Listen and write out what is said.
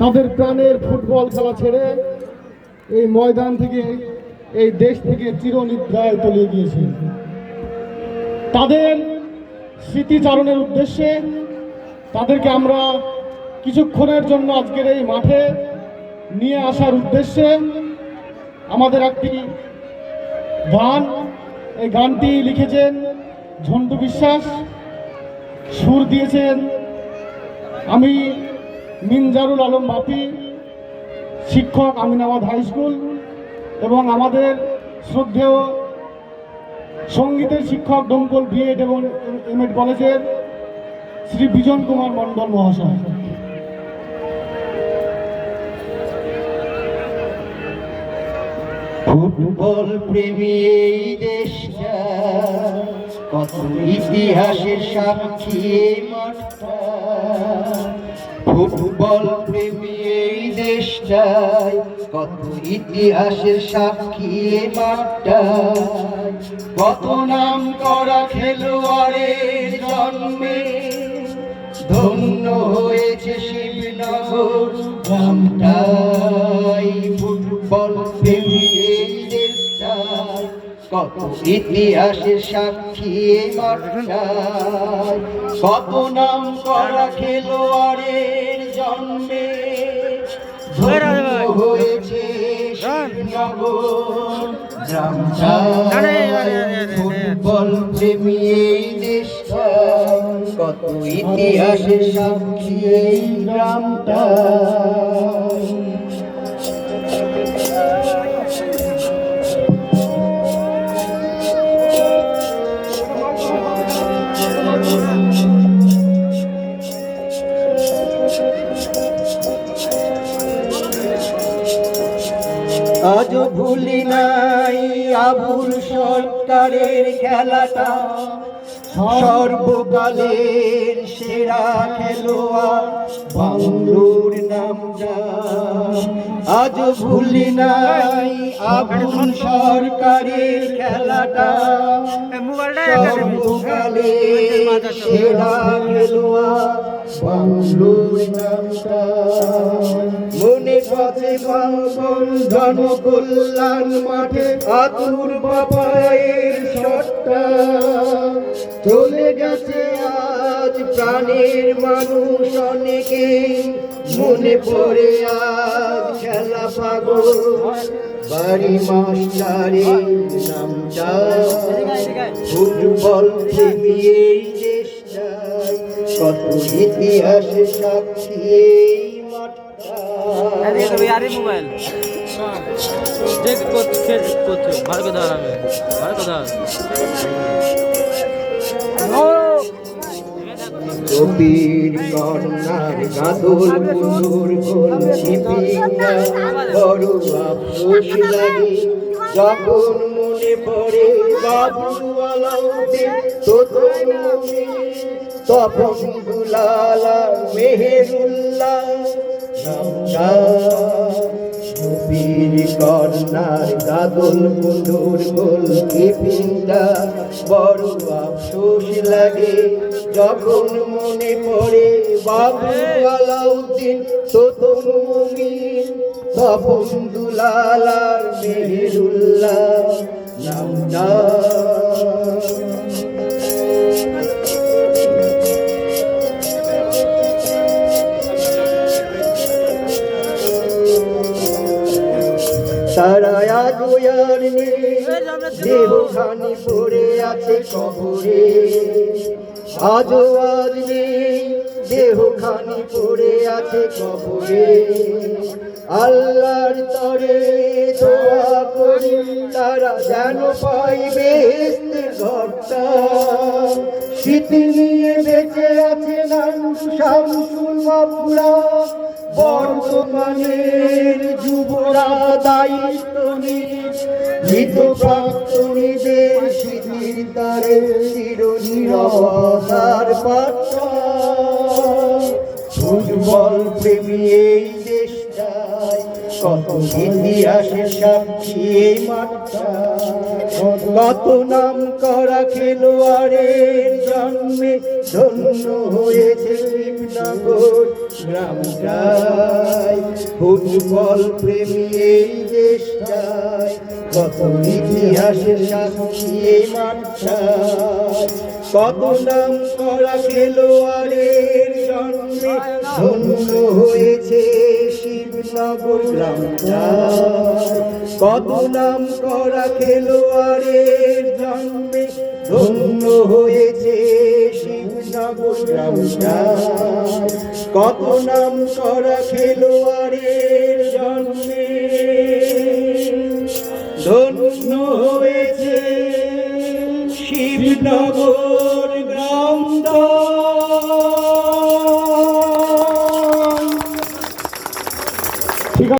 তাদের প্রাণের ফুটবল খেলা ছেড়ে এই ময়দান থেকে, এই দেশ থেকে চিরনিদ্রায় তলিয়ে গিয়েছে। তাদের স্মৃতিচারণের উদ্দেশ্যে তাদেরকে আমরা কিছুক্ষণের জন্য আজকের এই মাঠে নিয়ে আসার উদ্দেশ্যে আমাদের একটি গান, এই গানটি লিখেছেন ঝন্টু বিশ্বাস। সুর দিয়েছেন আমি মিনজারুল আলম বাপি শিক্ষক আমিনাবাদ হাই স্কুল, এবং আমাদের শ্রদ্ধেয় সঙ্গীতের শিক্ষক ডোমকল বিএড এবং এম এড কলেজের শ্রী বিজন কুমার মণ্ডল মহাশয়। ফুটবল প্রেমী এই দেশটা কত ইতিহাসের সাক্ষী ফুটবল প্রেমী এই দেশটায় কত ইতিহাসের সাক্ষী এই মাঠটা কত নাম করা খেলোয়াড়ের জন্মে ধন্য হয়েছে শিবনগর গ্রামটাই কত ইতিহাসের সাক্ষী কত নাম করা খেলোয়াড়ের জন্মে হয়েছে ফুটবল প্রেমী এই দেশটা। কত ইতিহাসের সাক্ষী এই গ্রামটা। আজও ভুলি নাই আবুল সরকারের খেলাটা। সর্বকালের সেরা খেলোয়াড় বাংলুর নাম আজ ভুলি নাই আবুল সরকারের খেলাটা। সর্বকালের সেরা খেলোয়াড় মনে পথে বাংবন জনকল্যাণ মাঠে। আতুর বাবায়ের সট্টা চলে গেছে আজ প্রাণের মানুষ অনেকে। মনে পড়ে আজ খেলা পাগল বাড়ি মাস্টারের নামটা ফুটবল প্রেমী সাক্ষী এই মাঠটা আরে মোবাইল। দেখ কবির কন্যার গোল বড় লাগে যখন মনে পড়ে বাবু আলাউদ্দিন তোতন মনে তপন দুলালা মেহেরুল্লাহ। নামটা কবির কন্যার গাদল কুন্দুর গোল বড় আফসোস লাগে যখন মনে পড়ে বাবু আলাউদ্দিন তোতন মুমিন, তপন দুলালার মেহেরুল্লাহ। নামটা আর নেই দেহখানি পড়ে আছে কবরে। আজও আজ নেই দেহখানি পড়ে আছে কবরে। আল্লাহর তরে দোয়া করি তারা যেন পাইবে ঘরটা স্মৃতি নিয়ে বেঁচে আছে নানু শামসুল মাপুরা বর্তমানের দায়িত্ব নিয়ে মৃত প্রাক্তনীদের স্মৃতির দ্বারে চির নিরবতার পাত্রা। ফুটবল প্রেমী কত ইতিহাসের সাক্ষী এই কত নাম করা খেলোয়াড়ের জন্মে ধন্য হয়েছে শিবনগর গ্রামটায়। ফুটবল প্রেমী এই দেশটায়। কত ইতিহাসের সাক্ষী এই কত নাম করা খেলোয়াড়ের জন্মে ধন্য হয়েছে শিবনগর গ্রামটা কত নাম করা খেলোয়াড়ের জন্মে ধন্য হয়েছে কত নাম করা খেলোয়াড়ের জন্মে ধন্য হয়েছে শিবনগর